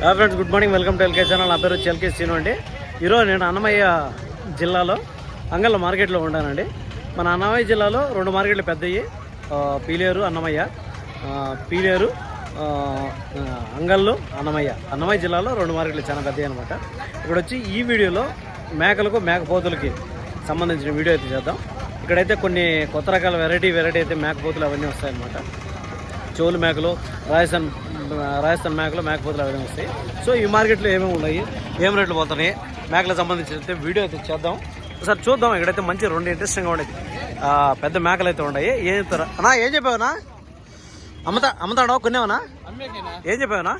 Hello friends good morning welcome to L K channel నా పేరు వచ్చి ఎల్కే సీను అండి. ఈరోజు నేను అన్నమయ్య జిల్లాలో అంగళ్ళ మార్కెట్లో ఉంటానండి. మన అన్నమయ్య జిల్లాలో రెండు మార్కెట్లు పెద్దవి పీలేరు అన్నమయ్య. పీలేరు అంగళ్ళు అన్నమయ్య. అన్నమయ్య జిల్లాలో రెండు మార్కెట్లు చాలా పెద్దవి అనమాట ఇక్కడ వచ్చి ఈ వీడియోలో మేకలకు మేకపోతులకి సంబంధించిన వీడియో అయితే చేద్దాం. ఇక్కడైతే కొన్ని కొత్త రకాల వెరైటీ వెరైటీ అయితే మేకపోతులు అవన్నీ వస్తాయన్నమాట. చెవులు మేకలు రాజస్థాన్ రాజస్థాన్ మేకలు మేకపోతులు అవన్నీ వస్తాయి. సో ఈ మార్కెట్లో ఏమేమి ఉన్నాయి ఏం రేట్లు పోతున్నాయి మేకలకు సంబంధించి వీడియో అయితే చేద్దాం. ఒకసారి చూద్దాం ఇక్కడైతే మంచి రెండు ఇంట్రెస్టింగ్గా ఉండేది ఆ, పెద్ద మేకలు అయితే ఉన్నాయి. ఏం చెప్తారా? అన్నా ఏం చెప్పావునా అమ్ముతా అమ్ముతాడో కొనేవనా అమ్మేకేనా? ఏం చెప్పావునా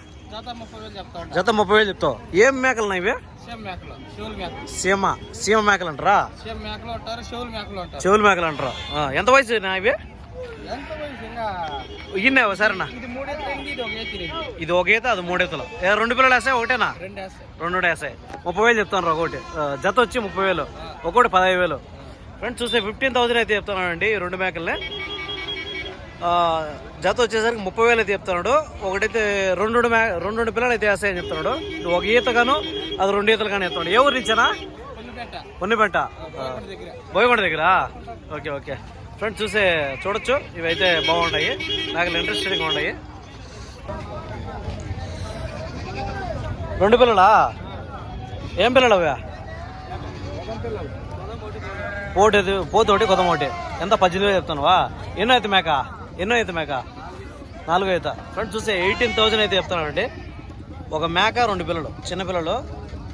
జత ముప్పై వేలు చెప్తావు. ఏం మేకలు ఇవి? సేమ్ సీమ మేకలు అంటారా? చెవులు మేకలు అంటారా. ఎంత వయసు ఇవి? ఇన్నే సరేనా ఇది ఒక ఈత అది మూడేతలు రెండు పిల్లలు వేసాయి ఒకటేనా? రెండు వేస్తాయి. వేసాయి ముప్పై వేలు చెప్తాను ఒకటి. జత వచ్చి ముప్పై వేలు. ఒకటి పదహైదు వేలు. ఫ్రెండ్స్ చూస్తే ఫిఫ్టీన్ థౌసండ్ అయితే చెప్తున్నానండి ఈ రెండు మేకల్ని. జత వచ్చేసరికి ముప్పై వేలు అయితే చెప్తున్నాడు. ఒకటైతే రెండు రెండు మే రెండు రెండు పిల్లలు అయితే వేస్తాయని చెప్తున్నాడు. ఒక ఈత గాను అది రెండు ఈతలు కానీ చెప్తున్నాడు. ఏ ఊరు నుంచేనా పొన్నిపెంట. బోయకొండ దగ్గర. Okay okay. ఫ్రెండ్స్ చూసే చూడొచ్చు. ఇవైతే బాగున్నాయి నాకు ఇంట్రెస్టింగ్గా ఉన్నాయి రెండు పిల్లలా? ఏం పిల్లలు అవే పోటీ పోతోటి కొత్తమోటి. ఎంత? పద్దెనిమిది వేలు చెప్తానువా ఎన్నో అయితే మేక? ఎన్నో అయితే మేక? నాలుగో అయితే. ఫ్రెండ్స్ చూస్తే ఎయిటీన్ థౌజండ్ అయితే చెప్తానండి ఒక మేక రెండు పిల్లలు. చిన్న పిల్లలు.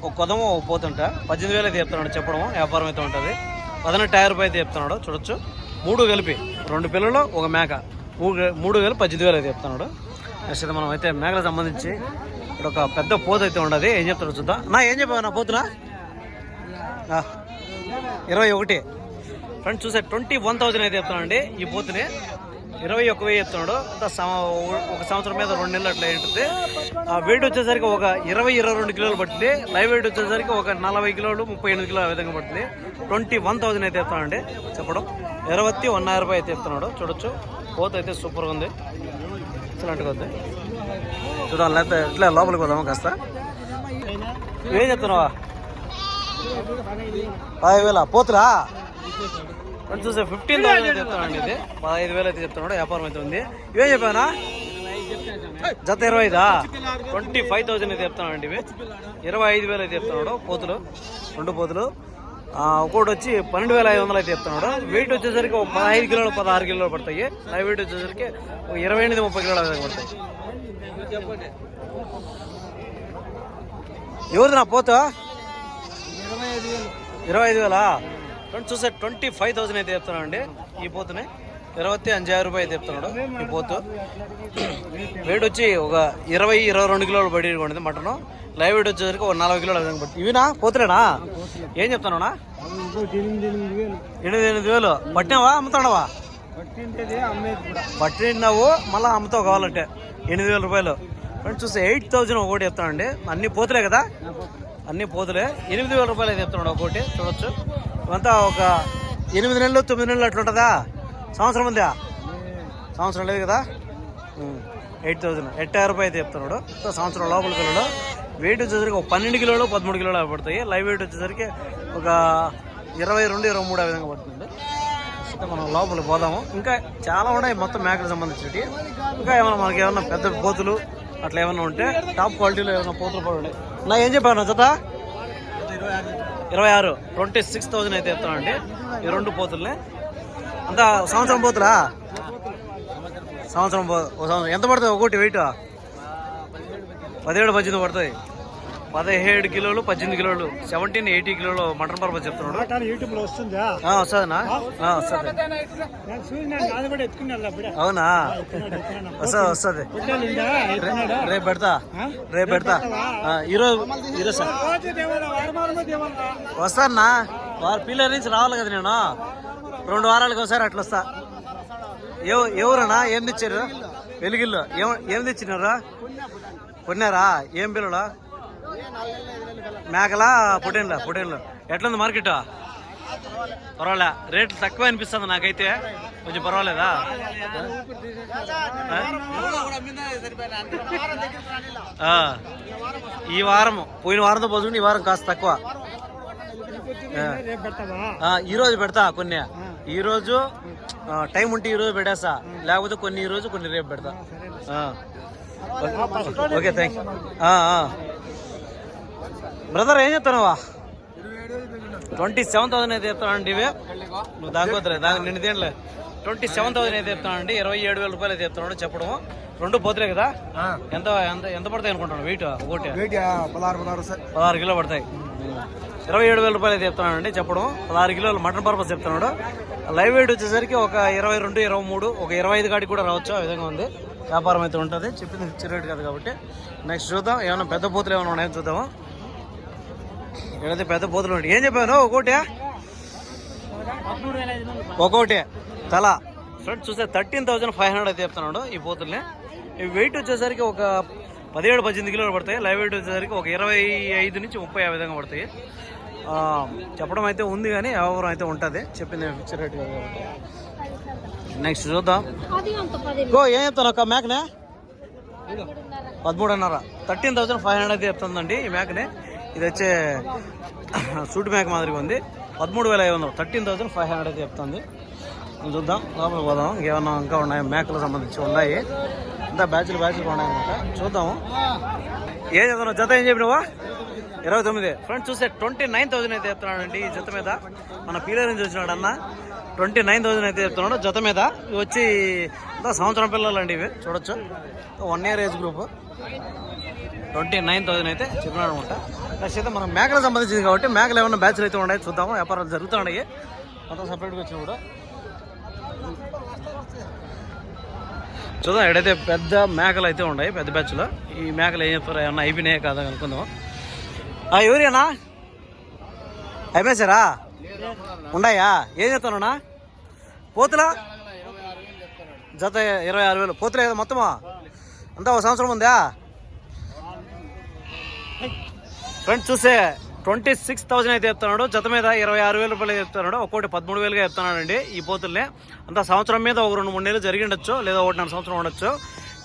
ఒక కొదము పోతుంట. పద్దెనిమిది వేలు అయితే చెప్తున్నాడు. చెప్పడం వ్యాపారం అయితే ఉంటుంది. పదన టైర్ పై అయితే చెప్తున్నాడు. చూడొచ్చు. మూడు కలిపి రెండు పిల్లలు ఒక మేక. మూడు మూడు వేలు పద్దెనిమిది వేలు అయితే చెప్తున్నాడు. నెక్స్ట్ అయితే మనం అయితే మేకలకు సంబంధించి ఇక్కడ ఒక పెద్ద పోత అయితే ఉండదు. ఏం చెప్తాడు చూద్దాం. నా ఏం చెప్పావు నా పోతున్నా? ఇరవై ఒకటి. ఫ్రెండ్స్ చూసే ట్వంటీ వన్ థౌజండ్ అయితే చెప్తానండి ఈ పోతుని. ఇరవై ఒక వెయ్యి ఎత్తున్నాడు అంత ఒక సంవత్సరం మీద రెండు నెలలు అట్లా ఉంటుంది ఆ వెయిట్ వచ్చేసరికి ఒక ఇరవై ఇరవై రెండు కిలోలు పట్టింది. లైవ్ వెయిట్ వచ్చేసరికి ఒక నలభై కిలోలు ముప్పై ఎనిమిది కిలోల విధంగా పట్టింది. ట్వంటీ వన్ థౌజండ్ అయితే ఎత్తానండి చెప్పడం. ఇరవై వన్ రూపాయి అయితే ఎత్తున్నాడు చూడొచ్చు. పోత అయితే సూపర్గా ఉంది. ఎక్సలెంట్గా ఉంది చూడాలి లేకపోతే ఇట్లా లోపలికి పోదామా కాస్త? ఏం చెప్తున్నావా పదహైదు వేల పోతురా చూసే చూస్తే ఫిఫ్టీన్ థౌసండ్ చెప్తానండి ఇది. పదహైదు వేలు అయితే చెప్తున్నాడు వ్యాపారం అయితే ఉంది. ఇవేం చెప్పానా జత ఇరవై ఐదా ట్వంటీ ఫైవ్ థౌసండ్ అయితే చెప్తానండి ఇవి. ఇరవై ఐదు వేలు అయితే చెప్తున్నాడు పోతులు రెండు పోతులు. ఒకటి వచ్చి పన్నెండు వేల ఐదు వందలు అయితే చెప్తున్నాడు. వెయిట్ వచ్చేసరికి ఒక పదహైదు కిలోలు పదహారు కిలోలు పడతాయి. లైవ్ వెయిట్ వచ్చేసరికి ఒక ఇరవై ఎనిమిది ముప్పై కిలోల పడతాయి. ఎవరిది నా పోతా? ఇరవై ఐదు వేలా. ట్వంటీ చూసే చూస్తే ట్వంటీ ఫైవ్ థౌసండ్ అయితే చెప్తున్నాడు అండి ఈ పోతుని. ఇరవై అంజాయిరం రూపాయలు అయితే చెప్తున్నాడు ఈ పోతు. వెయిట్ వచ్చి ఒక ఇరవై ఇరవై రెండు కిలోలు బడి ఉండేది మటన్. లైవ్ వెయిట్ వచ్చేసరికి ఒక నలభై కిలోలు విధంగా పడుతుంది. ఇవినా? పోతులేనా? ఏం చెప్తానా ఎనిమిది ఎనిమిది వేలు. పట్టినావా? అమ్ముతాడవా పట్టినావు మళ్ళీ అమ్ముతావు కావాలంటే. ఎనిమిది వేల రూపాయలు. ఫ్రెండ్స్ చూస్తే ఎయిట్ థౌజండ్ ఒకటి చెప్తానండి అన్ని పోతులే కదా? అన్ని పోతులే. ఎనిమిది వేల రూపాయలు అయితే చెప్తున్నాడు ఒకటి. చూడొచ్చు. అంతా ఒక ఎనిమిది నెలలు తొమ్మిది నెలలు అట్లా ఉంటుందా సంవత్సరం ఉందా? సంవత్సరం లేదు కదా? ఎయిట్ థౌజండ్ ఎట్టాయిరం రూపాయలు అయితే చెప్తున్నాడు. సంవత్సరం లోపల పిల్లలు వెయిట్ వచ్చేసరికి ఒక పన్నెండు కిలోలు పదమూడు కిలోలు అవి పడతాయి. లైవ్ వెయిట్ వచ్చేసరికి ఒక ఇరవై రెండు ఇరవై మూడు ఆ విధంగా పడుతుంది మనం లోపలికి పోదాము. ఇంకా చాలా ఉన్నాయి మొత్తం మేకలకు సంబంధించినవి. ఇంకా ఏమైనా మనకి ఏమైనా పెద్ద పోతులు అట్లా ఏమైనా ఉంటే టాప్ క్వాలిటీలో ఏమైనా పోతులు పడి నా ఏం చెప్పాను జత? ఇరవై ఆరు. ట్వంటీ సిక్స్ థౌజండ్ అయితే చెప్తానండి ఈ రెండు పోతుల్ని. అంతా సంవత్సరం పోతురా సంవత్సరం పో సంవత్సరం. ఎంత పడుతుంది ఒకటి వెయిట్? పదిహేడు పద్దెనిమిది పడుతుంది. పదిహేడు కిలోలు పద్దెనిమిది కిలోలు సెవెంటీన్ ఎయిటీ కిలోలు మటన్ పర్పస్ చెప్తున్నాడు. యూట్యూబ్లో వస్తుందా? వస్తుందనా అవునా? వస్తుంది. వస్తుంది రేపు పెడతా. రేపు పెడతా. ఈరోజు ఈరోజు సార్ వస్తానా వారు పిల్లల నుంచి రావాలి కదా నేను. రెండు వారాలకు ఒకసారి అట్లా వస్తా. ఎవ- ఎవరన్నా? ఏం తెచ్చారు వెలుగిల్లు. ఏం ఏం తెచ్చినారు? కొన్నారా? ఏం పిల్లలు? మేకలా పుటేన్లా పుటేన్లు ఎట్లుంది మార్కెట్? పర్వాలే. రేట్లు తక్కువ అనిపిస్తుంది నాకైతే. కొంచెం పర్వాలేదా? ఈ వారం పోయిన వారంతో పోసుకుని ఈ వారం కాస్త తక్కువ. ఈరోజు ఈ రోజు పెడతా కొన్ని. ఈ రోజు టైం ఉంటే ఈ రోజు పెట్టేస్తా. లేకపోతే కొన్ని ఈ రోజు కొన్ని రేపు పెడతా. ఓకే థ్యాంక్ యూ బ్రదర్ ఏం చెప్తున్నావా? ట్వంటీ సెవెన్ థౌసండ్ అయితే చెప్తానండి ఇవే. నువ్వు దాగోతులే దాని నిన్ను తినలే. ట్వంటీ సెవెన్ థౌసండ్ అయితే చెప్తానండి ఇరవై ఏడు వేల రూపాయలు అయితే చెప్తున్నాడు చెప్పడం. రెండు పోతులే కదా? ఎంత ఎంత ఎంత పడతాయి అనుకుంటాను వెయిట్ ఒకటి. పదహారు కిలో పడతాయి. ఇరవై ఏడు వేల రూపాయలు అయితే చెప్తున్నానండి చెప్పడం. పదహారు కిలోలు మటన్ పర్పస్ చెప్తున్నాడు. లైవ్ వెయిట్ వచ్చేసరికి ఒక ఇరవై రెండు ఇరవై మూడు ఒక ఇరవై ఐదు కాడికి కూడా రావచ్చు ఆ విధంగా ఉంది. వ్యాపారం అయితే ఉంటుంది. చెప్పింది ఇచ్చే రేట్ కాదు కాబట్టి. నెక్స్ట్ చూద్దాం. ఏమైనా పెద్ద పోతులు ఏమైనా ఉన్నాయో చూద్దాము. ఏదైతే పెద్ద పోతులు ఏం చెప్పాను ఒకటి ఒక్కోటి. తల. ఫ్రెండ్స్ చూస్తే థర్టీన్ థౌజండ్ ఫైవ్ హండ్రెడ్ అయితే చెప్తున్నాడు ఈ పోతుల్ని ఈ వెయిట్ వచ్చేసరికి ఒక పదిహేడు పద్దెనిమిది కిలోలు పడతాయి. లైవ్ వెయిట్ వచ్చేసరికి ఒక ఇరవై ఐదు నుంచి ముప్పై ఆ విధంగా పడతాయి. చెప్పడం అయితే ఉంది కానీ ఎవరు అయితే ఉంటుంది. చెప్పింది ఫిక్స్ రేట్ నెక్స్ట్ చూద్దాం. గో ఏం చెప్తాను ఒక మేకనే? పదమూడున్నర. థర్టీన్ థౌసండ్ ఫైవ్ హండ్రెడ్ అయితే చెప్తుందండి ఈ మేకనే. ఇది వచ్చే సూట్ మేక మాదిరిగా ఉంది. పదమూడు వేల ఐదు వందలు. థర్టీన్ థౌసండ్ ఫైవ్ హండ్రెడ్ అయితే చెప్తుంది. చూద్దాం. లోపల పోదాం. ఇంకేమన్నా ఇంకా ఉన్నాయి? మేకలకు సంబంధించి ఉన్నాయి. అంతా బ్యాచ్లు బ్యాచ్లు ఉన్నాయన్నమాట. చూద్దాము ఏం చెప్తున్నావు జత ఏం చెప్పినావా? ఇరవై తొమ్మిది. ఫ్రెండ్స్ చూస్తే ట్వంటీ నైన్ థౌసండ్ అయితే చెప్తున్నాడండి ఈ జత మీద. మన పీలర్ నుంచి వచ్చినాడు అన్న ట్వంటీ నైన్ థౌసండ్ అయితే చెప్తున్నాడు. జత మీద ఇవి వచ్చి సంవత్సరం పిల్లలు అండి ఇవి. చూడొచ్చు. One year age group twenty nine thousand అయితే చెప్పినాడు అనమాట. నెక్స్ట్ అయితే మనం మేకలకు సంబంధించింది కాబట్టి మేకలు ఏమైనా బ్యాచ్లు అయితే ఉన్నాయి చూద్దాము. వ్యాపారాలు జరుగుతున్నాయి మొత్తం సపరేట్గా వచ్చిన కూడా. చూద్దాం ఎక్కడైతే పెద్ద మేకలు అయితే ఉన్నాయి పెద్ద బ్యాచ్లో ఈ మేకలు ఏం చెప్తారు ఏమన్నా అయిపోయినాయి కాదా అనుకుందాం ఆ, ఎవరేనా? అయిపోయారా ఉన్నాయా? ఏం చెప్తానన్నా పోతులా? జత ఇరవై ఆరు వేలు. పోతులే కదా మొత్తమా. అంతా ఒక సంవత్సరం ఉందా? ఫ్రెండ్స్ చూస్తే ట్వంటీ సిక్స్ థౌసండ్ అయితే చెప్తున్నాడు. జత మీద ఇరవై ఆరు వేల రూపాయలు చెప్తున్నాడు. ఒక్కోటి పదమూడు వేలుగా చెప్తున్నాడండి ఈ పోతుల్ని. అంత సంవత్సరం మీద ఒక రెండు మూడు నెలలు జరిగి ఉండొచ్చు లేదా ఒకటిన్నర సంవత్సరం ఉండొచ్చు.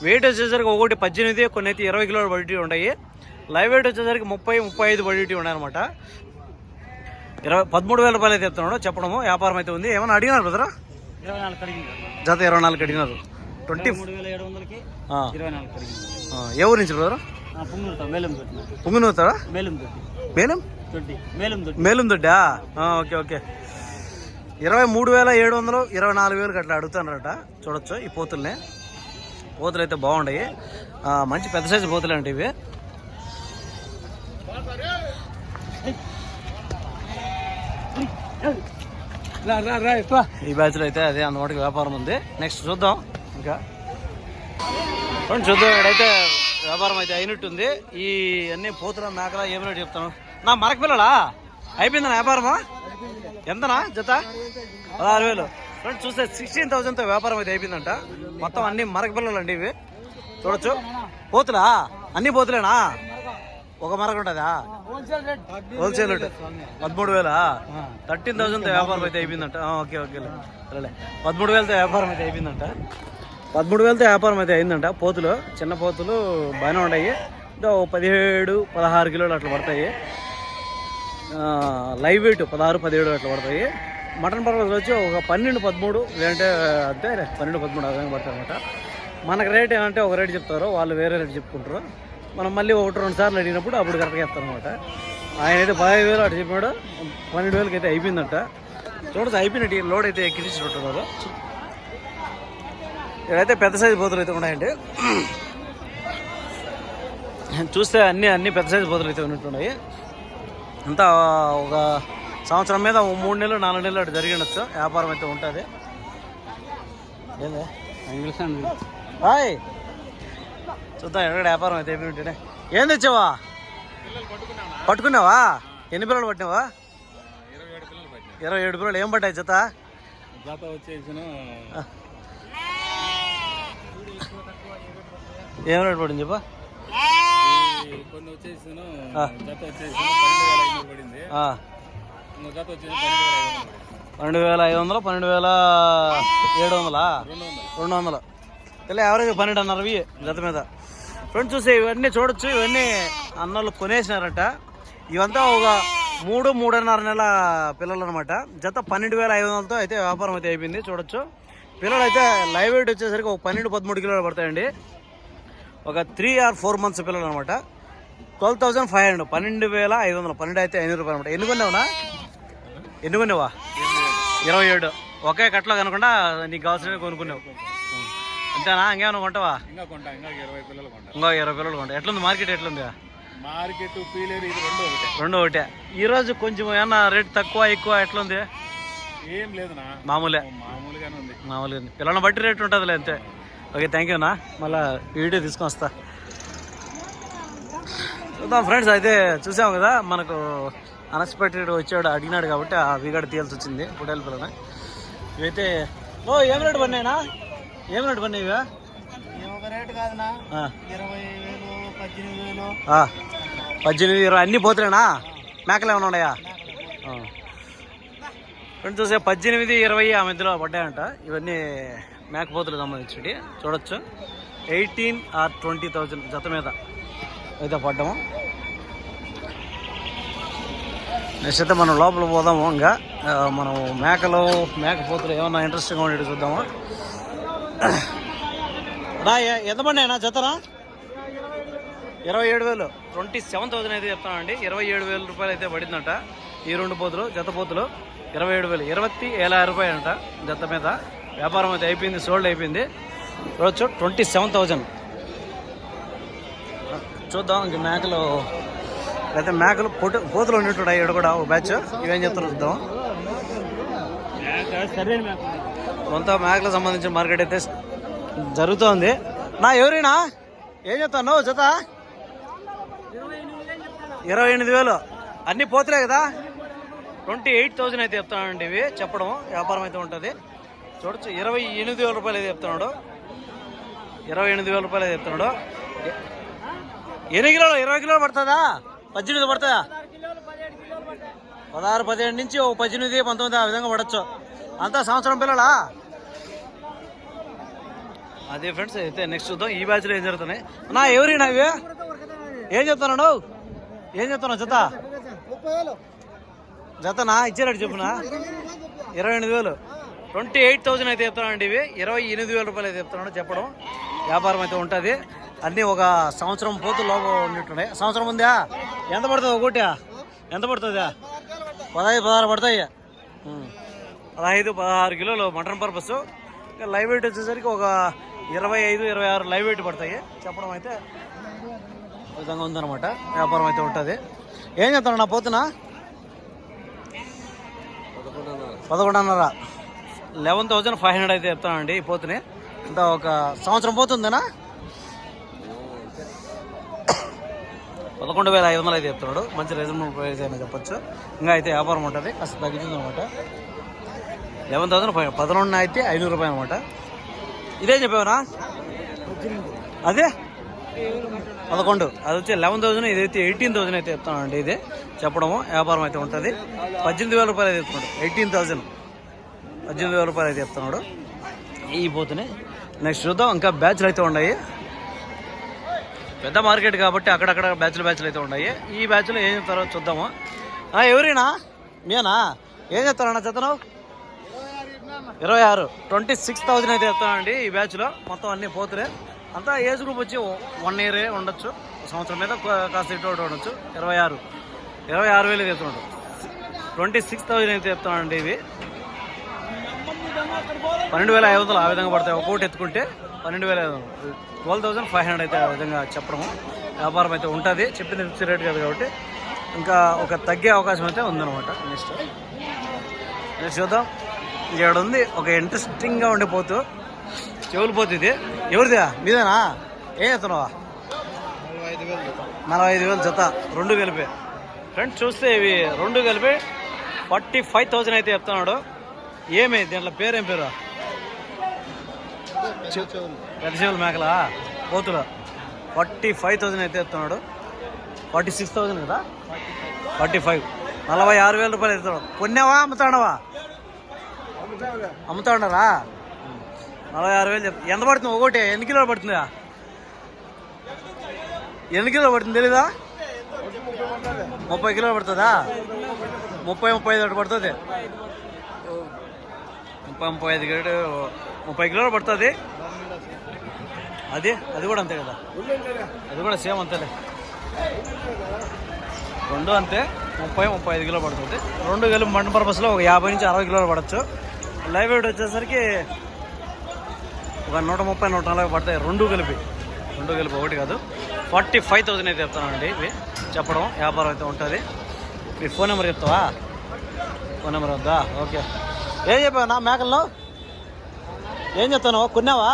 వెయిట్ వచ్చేసరికి ఒకటి పద్దెనిమిది కొన్ని అయితే ఇరవై కిలోల బడి ఉన్నాయి లైవ్ వెయిట్ వచ్చేసరికి ముప్పై ముప్పై ఐదు బడి ఉన్నాయన్నమాట. ఇరవై పదమూడు వేల రూపాయలు అయితే చెప్తున్నాడు చెప్పడము వ్యాపారం అయితే ఉంది. ఏమైనా అడిగినారు బ్రదరా? జత ఇరవై నాలుగు అడిగినారు ట్వంటీ ఏ ఊరు నుంచి బ్రదర్? పుంగులుతా మేలం మేలం దొడ్డా ఓకే ఓకే. ఇరవై మూడు వేల ఏడు వందలు ఇరవై నాలుగు వేలకు అట్లా అడుగుతున్నారట. చూడొచ్చు ఈ పోతుల్ని. పోతులు అయితే బాగున్నాయి ఆ, మంచి పెద్ద సైజు పోతులు అంటే ఇవి రా రా రా ఎక్కువ ఈ బ్యాచ్లో అయితే అదే అందుబాటుకి వ్యాపారం ఉంది. నెక్స్ట్ చూద్దాం. ఇంకా. చూద్దాం. ఇక్కడైతే వ్యాపారం అయితే అయినట్టుంది. ఈ అన్ని పోతుల మేకల ఏమైనా చెప్తాను. నా మరక పిల్లలా? అయిపోయిందా వ్యాపారమా? ఎంతనా జత? పదహారు వేలు. ఫ్రెండ్స్ చూస్తే సిక్స్టీన్ థౌసండ్తో వ్యాపారం అయితే అయిపోయిందంట. మొత్తం అన్ని మరక పిల్లలు అండి ఇవి. చూడొచ్చు. పోతులా? అన్ని పోతులేనా? ఒక మరక ఉంటుందా? హోల్సేల్ రేట్ పదమూడు వేలా? థర్టీన్ థౌసండ్ వ్యాపారం అయితే అయిపోయిందంట. ఓకే ఓకే సరేలే. పదమూడు వేలతో వ్యాపారం అయితే అయిపోయిందంట. పదమూడు వేలతో వ్యాపారం అయితే అయిందంట. పోతులు చిన్న పోతులు బాగానే ఉన్నాయి. ఇంకా పదిహేడు పదహారు కిలోలు అట్లా పడతాయి. లైవ్ వెయిట్ పదహారు పదిహేడు అట్లా పడతాయి. మటన్ పర్పస్ వచ్చి ఒక పన్నెండు పదమూడు లేదంటే అంతే పన్నెండు పదమూడు విధంగా పడతాయి అనమాట మనకు రేట్ ఏమంటే ఒక రేట్ చెప్తారు వాళ్ళు వేరే రేట్ చెప్పుకుంటారు. మనం మళ్ళీ ఒకటి రెండు సార్లు అడిగినప్పుడు అప్పుడు కరెక్ట్గా అనమాట ఆయన అయితే పదహైదు వేలు అటు చెప్పాడు పన్నెండు వేలకి అయితే అయిపోయిందంట చూడచ్చు అయిపోయినట్టు లోడ్ అయితే ఎక్కించుకుంటున్నారు ఇక్కడైతే పెద్ద సైజు పోతులు అయితే ఉన్నాయండి. చూస్తే అన్ని అన్ని పెద్ద సైజు పోతులు అయితే ఉన్నట్టున్నాయి. అంతా ఒక సంవత్సరం మీద మూడు నెలలు నాలుగు నెలలు అటు జరిగి ఉండొచ్చు. వ్యాపారం అయితే ఉంటుంది. ఏందా? హాయ్ చూద్దాం ఎక్కడ వ్యాపారం అయితే అయిపోయి ఏం తెచ్చావా? పట్టుకున్నావా? ఎన్ని పిల్లలు పట్టినావా? ఇరవై ఏడు పిల్లలు ఏం పట్టాయి జత? జాత వచ్చేసిన ఏం రేటు పడింది చెప్పా. కొన్ని వచ్చేసిన ఆ. జత వచ్చేసిన పన్నెండు వేల ఐనూరు పడింది. ఆ, ఇంకో జత వచ్చేసి పన్నెండు పన్నెండు వేల ఐదు వందలు పన్నెండు వేల ఏడు వందలా? రెండు వందలు. ఇలా యావరేజ్ పన్నెండున్నర ఇవి జత మీద. ఫ్రెండ్స్ చూస్తే ఇవన్నీ చూడొచ్చు ఇవన్నీ అన్నలు కొనేసినారట. ఇవంతా ఒక మూడు మూడున్నర నెల పిల్లలు అనమాట జత పన్నెండు వేల ఐదు వందలతో అయితే వ్యాపారం అయితే అయిపోయింది చూడొచ్చు. పిల్లలు అయితే లైవ్ వెయిట్ వచ్చేసరికి ఒక పన్నెండు పదమూడు కిలోలు పడతాయండి. ఒక త్రీ ఆర్ ఫోర్ మంత్స్ పిల్లలు అనమాట ట్వెల్వ్ థౌసండ్ ఫైవ్ హండ్రెడ్ పన్నెండు వేల ఐదు వందలు పన్నెండు అయితే ఐదు రూపాయలు అనమాట. ఎన్ని కొన్నావునా? ఎన్ని కొన్నావా? ఇరవై ఏడు. ఒకే కట్టలో కనుకుండా నీకు కావాల్సినవి కొనుక్కున్నావు. అంతేనా? ఇంకేమైనా కొంటావా? ఇంకా కొంటా ఇంకా ఇరవై పిల్లలు కొంటా. ఇంకో ఇరవై పిల్లలు కొంటా. ఎట్లుంది? మార్కెట్ ఎట్లుంది? మార్కెట్ పీలేరు ఇది రెండు ఒకటే. రెండు ఒకటే. ఈరోజు కొంచెం ఏమన్నా రేట్ తక్కువ ఎక్కువ ఎట్లుంది? ఏం లేదునా? మామూలే. మామూలుగానే ఉంది. మామూలుగా ఉంది. పిల్లల్ని బట్టి రేట్ ఉంటుందిలే అంతే. ఓకే థ్యాంక్ యూనా మళ్ళీ వీడియో తీసుకొని వస్తా. చూద్దాం ఫ్రెండ్స్ అయితే చూసాం కదా మనకు అన్ఎక్స్పెక్టెడ్ వచ్చాడు అడిగినాడు కాబట్టి ఆ విగడ తీయాల్సి వచ్చింది పుట్టేల పిల్లని ఇవైతే ఓ ఏం రేటు పడినాయినా ఏం రేటు పడినాయి ఇవా? ఒక రేటు కాదునా? ఆ, ఇరవై వేలు పద్దెనిమిది వేలు. ఆ. పద్దెనిమిది ఇరవై అన్నీ పోతులేనా? మేకలు ఏమైనా ఉన్నాయా? ఆ. ఫ్రెండ్స్ చూసే పద్దెనిమిది ఇరవై ఆ మధ్యలో పడ్డాయంట. ఇవన్నీ మేకపోతులకు సంబంధించి చూడొచ్చు. ఎయిటీన్ ఆర్ ట్వంటీ థౌజండ్ జత మీద అయితే పడ్డాము. నెక్స్ట్ అయితే మనం లోపల పోదాము. ఇంకా మనం మేకలు మేకపోతులు ఏమన్నా ఇంట్రెస్టింగ్గా ఉండేది చూద్దాము? రా ఎంత పడినాయనా జతనా ఇరవై ఏడు వేలు. ట్వంటీ సెవెన్ థౌసండ్ అయితే చెప్తానండి. ఇరవై ఏడు వేల రూపాయలు అయితే పడిందంట. ఈ రెండు పోతులు జత పోతులు. ఇరవై ఏడు వేలు. ఇరవై ఏళ్ళ రూపాయలు అంట జత మీద. వ్యాపారం అయితే అయిపోయింది సోల్డ్ అయిపోయింది. చూడొచ్చు ట్వంటీ సెవెన్ థౌజండ్ చూద్దాం ఇంక మేకలు. అయితే మేకలు పోటు పోతులు ఉన్నట్టు ఇక్కడ కూడా ఒక బ్యాచ్. ఇవేం చెప్తారు చూద్దాం. సరే కొంత మేకలకు సంబంధించిన మార్కెట్ అయితే జరుగుతోంది. నా ఎవరైనా? ఏం చెప్తాను జత? ఇరవై ఎనిమిది వేలు. అన్నీ పోతులే కదా? ట్వంటీ ఎయిట్ థౌజండ్ అయితే చెప్తానండి ఇవి. చెప్పడం వ్యాపారం అయితే ఉంటుంది. చూడొచ్చు ఇరవై ఎనిమిది వేల రూపాయలు అయితే చెప్తున్నాడు. ఇరవై ఎనిమిది వేల రూపాయలు అయితే చెప్తున్నాడు. ఎన్ని కిలోలు? ఇరవై కిలోలు పడుతుందా? పద్దెనిమిది పడుతుందా? పదహారు పదిహేడు నుంచి ఒక పద్దెనిమిది పంతొమ్మిది ఆ విధంగా పడచ్చు. అంతా సంవత్సరం పిల్లలా? అదే ఫ్రెండ్స్ అయితే నెక్స్ట్ చూద్దాం. ఈ బ్యాచ్లో ఏం జరుగుతున్నాయి? నా ఎవరి నావి ఏం చెప్తున్నాడు ఏం చెప్తున్నావు జత? జతనా? ఇచ్చారట చెప్పునా? ఇరవై ఎనిమిది వేలు. ట్వంటీ ఎయిట్ థౌసండ్ అయితే చెప్తున్నానండి ఇవి. ఇరవై ఎనిమిది వేల రూపాయలు అయితే చెప్తున్నాడు చెప్పడం. వ్యాపారం అయితే ఉంటుంది. అన్నీ ఒక సంవత్సరం పోతు లోపల ఉన్నట్టున్నాయి సంవత్సరం ఉందా? ఎంత పడుతుంది ఒకటి ఎంత పడుతుందా? పదహైదు పదహారు పడతాయి. పదహైదు పదహారు కిలోలు మటన్ పర్పస్. ఇంకా లైవ్ వెయిట్ వచ్చేసరికి ఒక ఇరవై ఐదు ఇరవై ఆరు లైవ్ వెయిట్ పడతాయి. చెప్పడం అయితే విధంగా ఉందన్నమాట. వ్యాపారం అయితే ఉంటుంది. ఏం చెప్తాను నా పోతున్నా? పదకొండున్నర. లెవెన్ థౌజండ్ ఫైవ్ హండ్రెడ్ అయితే చెప్తానండి ఈ పోతుని. ఇంత ఒక సంవత్సరం పోతుందేనా? పదకొండు వేల ఐదు వందలు అయితే చెప్తున్నాడు. మంచి రీజనబుల్ ప్రైస్ అయినా చెప్పొచ్చు. ఇంకా అయితే వ్యాపారం ఉంటుంది. కాస్త తగ్గుతుంది అనమాట లెవెన్ థౌసండ్ ఫైవ్ పదకొండు అయితే ఐనూరు రూపాయలు అనమాట ఇదే చెప్పావునా? అదే? పదకొండు. అది వచ్చి లెవెన్ థౌసండ్ ఇదైతే ఎయిటీన్ థౌసండ్ అయితే చెప్తానండి ఇది. చెప్పడము వ్యాపారం అయితే ఉంటుంది. పద్దెనిమిది వేల రూపాయలు అయితే చెప్తున్నాడు. Eighteen thousand. పద్దెనిమిది వేల రూపాయలు అయితే చెప్తున్నాడు. ఈ పోతుని. నెక్స్ట్ చూద్దాం. ఇంకా బ్యాచ్లు అయితే ఉన్నాయి. పెద్ద మార్కెట్ కాబట్టి అక్కడక్కడ బ్యాచ్లు బ్యాచ్లు అయితే ఉన్నాయి. ఈ బ్యాచ్లో ఏం చెప్తారో చూద్దాము. ఆ, మీనా? ఏం చెప్తారన్నా చెప్తున్నావు? ఇరవై ఆరు. ట్వంటీ సిక్స్ థౌజండ్ అయితే చెప్తానండి ఈ బ్యాచ్లో మొత్తం అన్ని పోతులే. అంతా ఏజ్ గ్రూప్ వచ్చి వన్ ఇయర్ ఉండొచ్చు. సంవత్సరం మీద కా- కాస్త ఇటు ఉండొచ్చు. ఇరవై ఆరు. ఇరవై ఆరు వేలు చెప్తున్నాడు. ట్వంటీ సిక్స్ థౌజండ్ అయితే చెప్తానండి ఇవి. పన్నెండు వేల ఐదు వందలు ఆ విధంగా పడతాయి. ఒక్కోటి ఎత్తుకుంటే పన్నెండు వేల ఐదు వందలు. ట్వెల్వ్ థౌసండ్ ఫైవ్ హండ్రెడ్ అయితే ఆ విధంగా చెప్పడము. వ్యాపారం అయితే ఉంటుంది. చెప్పింది ఫిక్స్ రేట్ కాదు కాబట్టి ఇంకా ఒక తగ్గే అవకాశం అయితే ఉందన్నమాట. నెక్స్ట్ నెక్స్ట్ చూద్దాం. ఇక్కడ ఉంది ఒక ఇంట్రెస్టింగ్గా ఉండిపోతూ చెవులు పోతుంది. ఎవరిదా మీదేనా? ఏం చెప్తున్నావా నలభై ఐదు వేలు జత. రెండు కలిపి. ఫ్రెండ్స్ చూస్తే ఇవి రెండు కలిపి. ఫార్టీ ఫైవ్ థౌజండ్ అయితే చెప్తున్నాడు. ఏమి? దీంట్లో పేరేం పేరు? పెద్దశివుల మేకలా? కోతులు ఫార్టీ ఫైవ్ థౌజండ్ అయితే చెప్తున్నాడు. ఫార్టీ సిక్స్ థౌజండ్ కదా? Forty five. నలభై ఆరు వేల రూపాయలు ఇస్తాడు కొన్నావా? అమ్ముతాడవా అమ్ముతా ఉన్నారా నలభై ఆరు వేలు చెప్తా ఎంత పడుతుంది ఒకటి ఎన్ని కిలోలు పడుతుందా? ఎన్ని కిలోలు పడుతుంది తెలీదా? ముప్పై కిలోలు పడుతుందా? ముప్పై ముప్పై ఐదు ఒకటి పడుతుంది. ముప్పై ముప్పై ఐదు కిలో ముప్పై కిలోలు పడుతుంది. అది అది కూడా అంతే కదా. అది కూడా సేమ్ అంతేలే. రెండు అంతే. ముప్పై ముప్పై ఐదు కిలో పడుతుంది. రెండు కలిపి మండ పర్పస్లో ఒక యాభై నుంచి అరవై కిలోలు పడచ్చు. లైవ్ వెయిట్ వచ్చేసరికి ఒక నూట ముప్పై నూట నలభై పడతాయి. రెండు కలిపి. రెండు కలిపి ఒకటి కాదు. ఫార్టీ ఫైవ్ థౌసండ్ అయితే చెప్తానండి ఇవి. చెప్పడం వ్యాపారం అయితే ఉంటుంది. మీ ఫోన్ నెంబర్ చెప్తావా? ఫోన్ నెంబర్ వద్దా? ఓకే. ఏం చెప్పావు నా మేకల్లో ఏం చెప్తాను? కొన్నావా?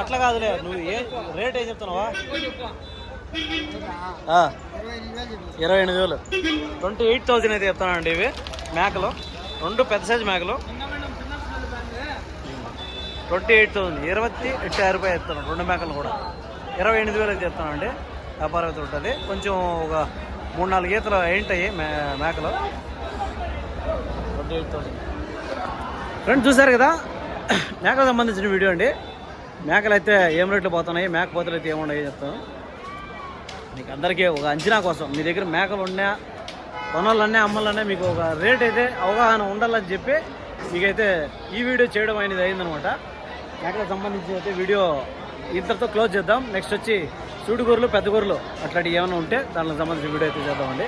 అట్లా కాదులే. నువ్వు ఏ రేట్ ఏం చెప్తున్నావా? ఇరవై ఎనిమిది వేలు. ట్వంటీ ఎయిట్ థౌజండ్ అయితే చెప్తానండి ఇవి. మేకలు. రెండు పెద్ద సైజు మేకలు. ట్వంటీ ఎయిట్ థౌసండ్ ఇరవై ఎట్టి రూపాయలు చెప్తాను. రెండు మేకలు కూడా. ఇరవై ఎనిమిది వేలు అయితే చెప్తానండి. వ్యాపారం అయితే ఉంటుంది. కొంచెం ఒక మూడు నాలుగు ఈతలు ఏంటాయి మే మేకలు. ట్వంటీ ఎయిట్ థౌసండ్ ఫ్రెండ్ చూసారు కదా? మేకలకు సంబంధించిన వీడియో అండి. మేకలు అయితే ఏం రేట్లు పోతున్నాయి? మేక పోతలు అయితే ఏమున్నాయి చెప్తాను. మీకు అందరికీ ఒక అంచనా కోసం. మీ దగ్గర మేకలు ఉన్నా కొనాలన్నా అమ్మాలన్నా మీకు ఒక రేట్ అయితే అవగాహన ఉండాలని చెప్పి మీకైతే ఈ వీడియో చేయడం అనేది అయిందనమాట. మేకలకు సంబంధించి అయితే వీడియో ఇంతటితో క్లోజ్ చేద్దాం. నెక్స్ట్ వచ్చి సూడి గొర్రెలు పెద్ద గొర్రెలు అట్లాంటివి ఏమైనా ఉంటే దానికి సంబంధించిన వీడియో అయితే చేద్దామండి.